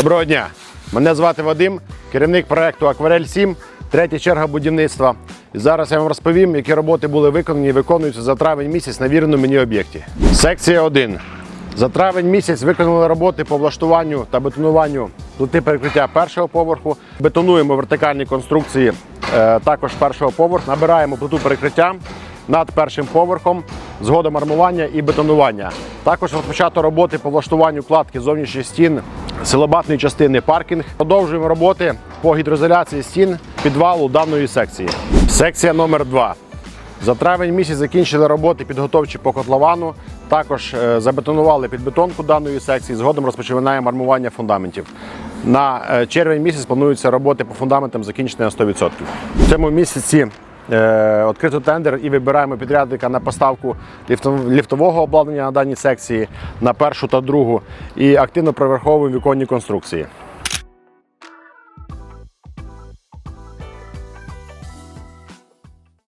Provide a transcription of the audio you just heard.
Доброго дня! Мене звати Вадим, керівник проекту Акварель 7, третя черга будівництва. І зараз я вам розповім, які роботи були виконані і виконуються за травень місяць на віреному мені об'єкті. Секція 1. За травень місяць виконали роботи по влаштуванню та бетонуванню плити перекриття першого поверху. Бетонуємо вертикальні конструкції е, також першого поверху. Набираємо плиту перекриття над першим поверхом, згодом армування і бетонування. Також розпочато роботи по влаштуванню кладки зовнішніх стін силобатної частини паркінг. Продовжуємо роботи по гідроізоляції стін підвалу даної секції. Секція номер 2 за травень місяць закінчили роботи підготовчі по котловану. Також е, забетонували підбетонку даної секції. Згодом розпочинаємо армування фундаментів. На е, червень місяць плануються роботи по фундаментам закінчені на 100%. В цьому місяці відкрито тендер і вибираємо підрядника на поставку ліфтового обладнання на даній секції на першу та другу і активно проверховуємо віконні конструкції.